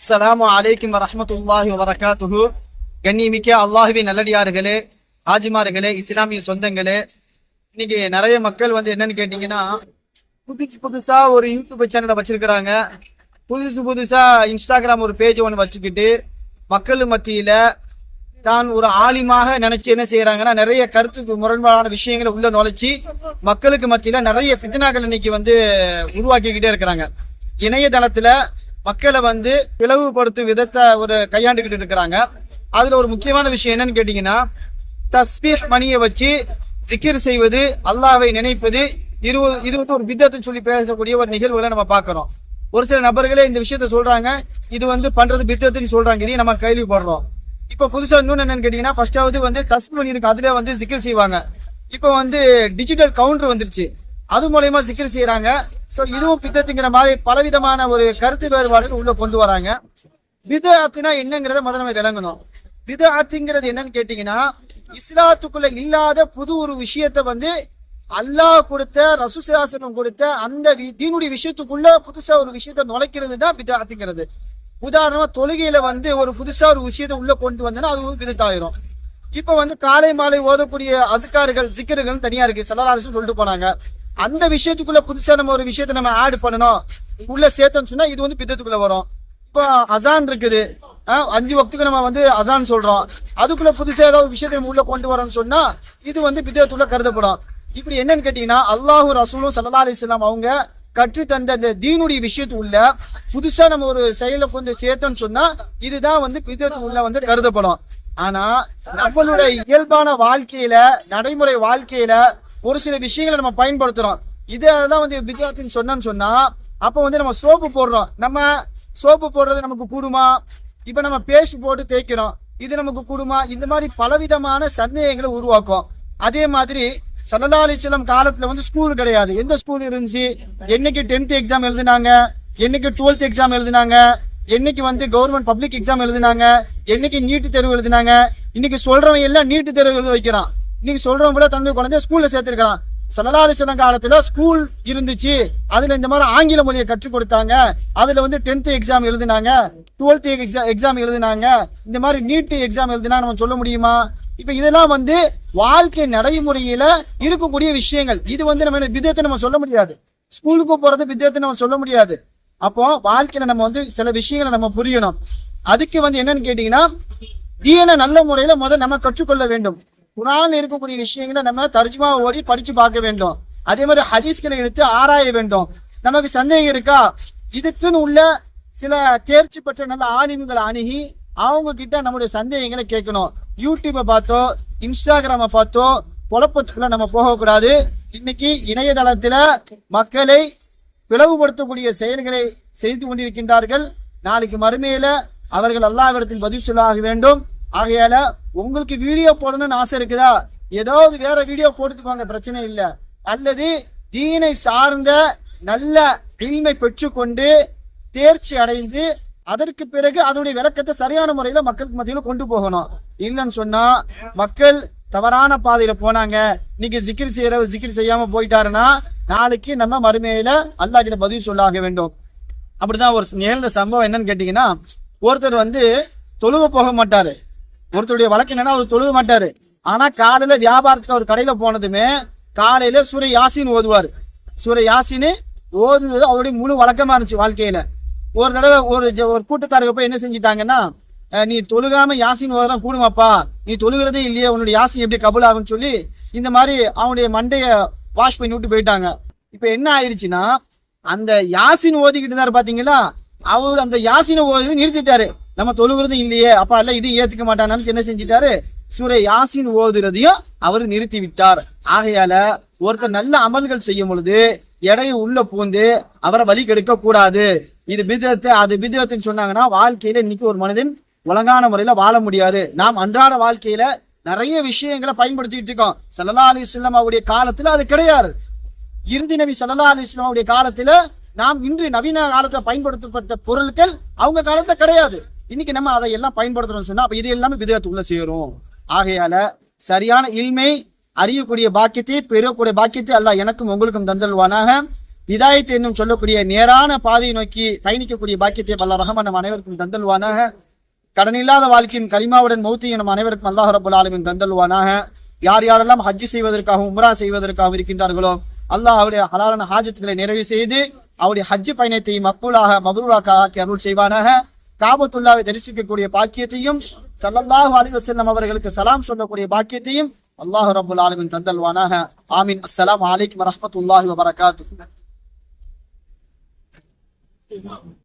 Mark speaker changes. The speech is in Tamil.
Speaker 1: அஸ்ஸலாமு அலைக்கும் வரஹ்மத்துல்லாஹி வபரகாத்துஹு கண்ணிமிக்க அல்லாஹுவின் நல்லடியார்களே ஆஜிமார்களே இஸ்லாமிய சொந்தங்களே இன்னைக்கு நிறைய மக்கள் வந்து என்னன்னு கேட்டீங்கன்னா புதுசு புதுசா ஒரு யூடியூப் சேனலை வச்சிருக்கிறாங்க. புதுசு புதுசா இன்ஸ்டாகிராம் ஒரு பேஜ் ஒன்று வச்சுக்கிட்டு மக்கள் மத்தியில தான் ஒரு ஆலிமாக நினைச்சு என்ன செய்யறாங்கன்னா நிறைய கருத்துக்கு முரண்பாடான விஷயங்களை உள்ள நுழைச்சி மக்களுக்கு மத்தியில நிறைய ஃபித்னாக்கள் இன்னைக்கு வந்து உருவாக்கிக்கிட்டே இருக்கிறாங்க. இணையதளத்துல மக்களை வந்து பிளவுபடுத்தும் விதத்தை ஒரு கையாண்டுகிட்டு இருக்கிறாங்க. அதுல ஒரு முக்கியமான விஷயம் என்னன்னு கேட்டீங்கன்னா தஸ்பீர் மணியை வச்சு சிக்கிர் செய்வது அல்லாவை நினைப்பது இருபது இது வந்து ஒரு பித்தத்துன்னு சொல்லி பேசக்கூடிய ஒரு நிகழ்வுகளை நம்ம பார்க்குறோம். ஒரு சில நபர்களே இந்த விஷயத்த சொல்றாங்க இது வந்து பண்றது பித்தத்துன்னு சொல்றாங்க இதையும் நம்ம கேள்விப்படுறோம். இப்ப புதுசா இன்னொன்று என்னன்னு கேட்டீங்கன்னா ஃபர்ஸ்டாவது வந்து தஸ்பீஹ் மணி இருக்கு அதுல வந்து சிக்கிர் செய்வாங்க. இப்போ வந்து டிஜிட்டல் கவுண்டர் வந்துருச்சு. அது மூலயமா சிக்கிர் செய்யறாங்க ஸோ இதுவும் பித்தத்துங்கிற மாதிரி பலவிதமான ஒரு கருத்து வேறுபாடுகள் உள்ள கொண்டு வராங்க. பிதஅத்துனா என்னங்கிறத முதல்ல நம்ம விளங்கணும். பிதஅத்துங்கிறது என்னன்னு கேட்டீங்கன்னா இஸ்லாத்துக்குள்ள இல்லாத புது ஒரு விஷயத்த வந்து அல்லாஹ் கொடுத்த ரசூசிராசனம் கொடுத்த அந்த வி- தீனுடைய விஷயத்துக்குள்ள புதுசா ஒரு விஷயத்த நுழைக்கிறது தான் பிதஅத்துங்கிறது உதாரணமா தொழுகையில வந்து ஒரு புதுசா ஒரு விஷயத்தை உள்ள கொண்டு வந்தோன்னா அது ஒரு பிதத்தாயிரும். இப்ப வந்து காலை மாலை ஓதக்கூடிய அசுக்கார்கள் சிக்கர்கள் தனியா இருக்கு. செல்லலாரிசும் சொல்லிட்டு போனாங்க. அந்த விஷயத்துக்குள்ள புதுசா நம்ம ஒரு விஷயத்த நம்ம ஆட் பண்ணணும். உள்ள சேர்த்தோம்னு சொன்னா இது வந்து பித்தத்துக்குள்ள வரும். இப்போ அசான் இருக்குது. அஞ்சு வக்துக்கு நம்ம வந்து அசான் சொல்றோம். அதுக்குள்ள புதுசா ஏதாவது விஷயத்தை நம்ம உள்ள கொண்டு வரோம்னு சொன்னா இது வந்து பித்தத்துக்குள்ள கருதப்படும். இப்படி என்னன்னு கேட்டீங்கன்னா அல்லாஹூ ரசூலும் சல்லா அலிஸ்லாம் அவங்க கற்று தந்த அந்த தீனுடைய விஷயத்து உள்ள புதுசா நம்ம ஒரு செயலை கொஞ்சம் சேர்த்தோம்னு சொன்னா இதுதான் வந்து பிதத்து உள்ள வந்து கருதப்படும். ஆனா நம்மளுடைய இயல்பான வாழ்க்கையில நடைமுறை வாழ்க்கையில ஒரு சில விஷயங்களை நம்ம பயன்படுத்துறோம். இதான் வந்து பிஜாத்தின்னு சொன்னோன்னு சொன்னா அப்போ வந்து நம்ம சோப்பு போடுறோம். நம்ம சோப்பு போடுறது நமக்கு கூடுமா? இப்ப நம்ம பேஸ்ட் போட்டு தேய்க்கிறோம். இது நமக்கு கூடுமா? இந்த மாதிரி பலவிதமான சந்தேகங்களை உருவாக்கும். அதே மாதிரி சல்லா அலிஸ்லாம் காலத்துல வந்து ஸ்கூல் கிடையாது. எந்த ஸ்கூல் இருந்துச்சு? என்னைக்கு டென்த் எக்ஸாம் எழுதினாங்க? என்னைக்கு டுவெல்த் எக்ஸாம் எழுதினாங்க? என்னைக்கு வந்து கவர்மெண்ட் பப்ளிக் எக்ஸாம் எழுதினாங்க? என்னைக்கு நீட்டு தேர்வு எழுதினாங்க? இன்னைக்கு சொல்றவன் எல்லாம் நீட்டு தேர்வு எழுத வைக்கிறான். இன்னைக்கு சொல்றவங்க கூட தன்னுடைய குழந்தைய ஸ்கூல்ல சேர்த்திருக்கிறான். சல்லா காலத்துல ஸ்கூல் இருந்துச்சு. அதுல இந்த மாதிரி ஆங்கில மொழியை கற்றுக் கொடுத்தாங்க. அதுல வந்து டென்த் எக்ஸாம் எழுதினாங்க. டுவெல்த் எக்ஸாம் எழுதினாங்க. இந்த மாதிரி நீட் எக்ஸாம் எழுதினா நம்ம சொல்ல முடியுமா? இப்ப இதெல்லாம் வந்து வாழ்க்கை நடைமுறையில இருக்கக்கூடிய விஷயங்கள். இது வந்து நம்ம விதத்தை நம்ம சொல்ல முடியாது. ஸ்கூலுக்கு போறது விதத்தை நம்ம சொல்ல முடியாது. அப்போ வாழ்க்கையில நம்ம வந்து சில விஷயங்களை நம்ம புரியணும். அதுக்கு வந்து என்னன்னு கேட்டீங்கன்னா தீன நல்ல முறையில முதல் நம்ம கற்றுக்கொள்ள வேண்டும். குரான் இருக்கக்கூடிய விஷயங்களை நம்ம தர்ஜுமா ஓடி படிச்சு பார்க்க வேண்டும். அதே மாதிரி ஹதீஸ்களை எடுத்து ஆராய வேண்டும். நமக்கு சந்தேகம் இருக்கா? இதுக்குன்னு உள்ள சில தேர்ச்சி பெற்ற நல்ல ஆலிம்களை அணுகி அவங்க கிட்ட நம்முடைய சந்தேகங்களை கேட்கணும். யூடியூப்பை பார்த்தோ இன்ஸ்டாகிராமை பார்த்தோ குழப்பத்துக்குள்ள நம்ம போகக்கூடாது. இன்னைக்கு இணையதளத்துல மக்களை பிளவுபடுத்தக்கூடிய செயல்களை செய்து கொண்டிருக்கின்றார்கள். நாளைக்கு மறுமையில அவர்கள் அல்லாவிடத்தில் பதில் சொல்லாக வேண்டும். ஆகையால உங்களுக்கு வீடியோ போடணும்னு ஆசை இருக்குதா? ஏதாவது வேற வீடியோ போட்டுக்கோங்க பிரச்சனை இல்லை. அல்லது தீனை சார்ந்த நல்ல இல்மை பெற்றுக்கொண்டு தேர்ச்சி அடைந்து அதற்கு பிறகு அதனுடைய விளக்கத்தை சரியான முறையில மக்களுக்கு மத்தியில கொண்டு போகணும். இல்லைன்னு சொன்னா மக்கள் தவறான பாதையில போனாங்க. இன்னைக்கு ஜிக்கிர் செய்யற ஜிக்கிர் செய்யாம போயிட்டாருன்னா நாளைக்கு நம்ம மறுமையில அல்லாஹ் கிட்ட பதில் சொல்லாக வேண்டும். அப்படிதான் ஒரு நிகழ்ந்த சம்பவம் என்னன்னு கேட்டீங்கன்னா ஒருத்தர் வந்து தொழுவ போக மாட்டாரு. ஒருத்தருடைய வழக்கு என்னன்னா அவர் தொழுவ மாட்டாரு. ஆனா காலையில வியாபாரத்துக்கு அவர் கடையில போனதுமே காலையில சூரிய யாசின் ஓதுவார். சூரிய யாசின்னு ஓதுவது அவருடைய முழு வழக்கமா இருந்துச்சு வாழ்க்கையில. ஒரு தடவை ஒரு ஒரு கூட்டத்தாருக்கு போய் என்ன செஞ்சிட்டாங்கன்னா நீ தொழுகாம யாசின் ஓதுறா கூடுமாப்பா. நீ தொழுகிறதே இல்லையே உன்னுடைய யாசின் எப்படி கபுல் ஆகும்னு சொல்லி இந்த மாதிரி அவனுடைய மண்டைய வாஷ் பண்ணி விட்டு போயிட்டாங்க. இப்ப என்ன ஆயிருச்சுன்னா அந்த யாசின் ஓதிக்கிட்டு இருந்தாரு பாத்தீங்களா அவர் அந்த யாசினை ஓதி நிறுத்திட்டாரு. நம்ம தொழுகிறது இல்லையே அப்ப அல்ல இது ஏத்துக்க மாட்டானான்னு என்ன செஞ்சிட்டாரு? சூரிய யாசின் ஓதுறதையும் அவர் நிறுத்தி விட்டார் ஆகையால ஒருத்தர் நல்ல அமல்கள் செய்யும் பொழுது எடையை உள்ள பூந்து அவரை வழி கெடுக்க கூடாது. இது பிதத்து அது பிதத்துன்னு சொன்னாங்கன்னா வாழ்க்கையில இன்னைக்கு ஒரு மனிதன் ஒழுங்கான முறையில வாழ முடியாது. நாம் அன்றாட வாழ்க்கையில நிறைய விஷயங்களை பயன்படுத்திட்டு இருக்கோம். சல்லா அலிஸ்லாம் அவருடைய காலத்துல அது கிடையாது. இறுதி நபி சல்லா அலிஸ்லாமுடைய காலத்துல நாம் இன்று நவீன காலத்துல பயன்படுத்தப்பட்ட பொருட்கள் அவங்க காலத்துல கிடையாது. இன்னைக்கு நம்ம அதை எல்லாம் பயன்படுத்துறோம் சொன்னா அப்ப இது எல்லாமே விதத்துக்குள்ள சேரும். ஆகையால சரியான இல்மை அறியக்கூடிய பாக்கியத்தை பெறக்கூடிய பாக்கியத்தை அல்லாஹ் எனக்கும் உங்களுக்கும் தந்தல்வானாக இதாயத்தை என்னும் சொல்லக்கூடிய நேரான பாதையை நோக்கி பயணிக்கக்கூடிய பாக்கியத்தை பல்ல ரஹமன் நம் அனைவருக்கும் தந்தல்வானாக கடனில்லாத வாழ்க்கையும் கலிமாவுடன் மௌத்தியும் நம் அனைவருக்கும் அல்லாஹ் ரபுல் ஆலமின் தந்தல்வானாக யார் யாரெல்லாம் ஹஜ்ஜி செய்வதற்காகவும் உம்ரா செய்வதற்காகவும் இருக்கின்றார்களோ அல்லாஹ் அவருடைய ஹலாலான ஹாஜத்துகளை நிறைவு செய்து அவருடைய ஹஜ்ஜு பயணத்தை மக்கூலாக மபரூலாக ஆக்கி அருள் செய்வானாக. காபத்துல்லாவை தரிசிக்கக்கூடிய பாக்கியத்தையும் ஸல்லல்லாஹு அலிவசல்லம் அவர்களுக்கு சலாம் சொல்லக்கூடிய பாக்கியத்தையும் அல்லாஹு ரபுல் ஆலமின் தந்தல்வானாக. ஆமீன். அஸ்லாம் அலைக்கும் வரமத்துல்லாஹி வபரகாத்து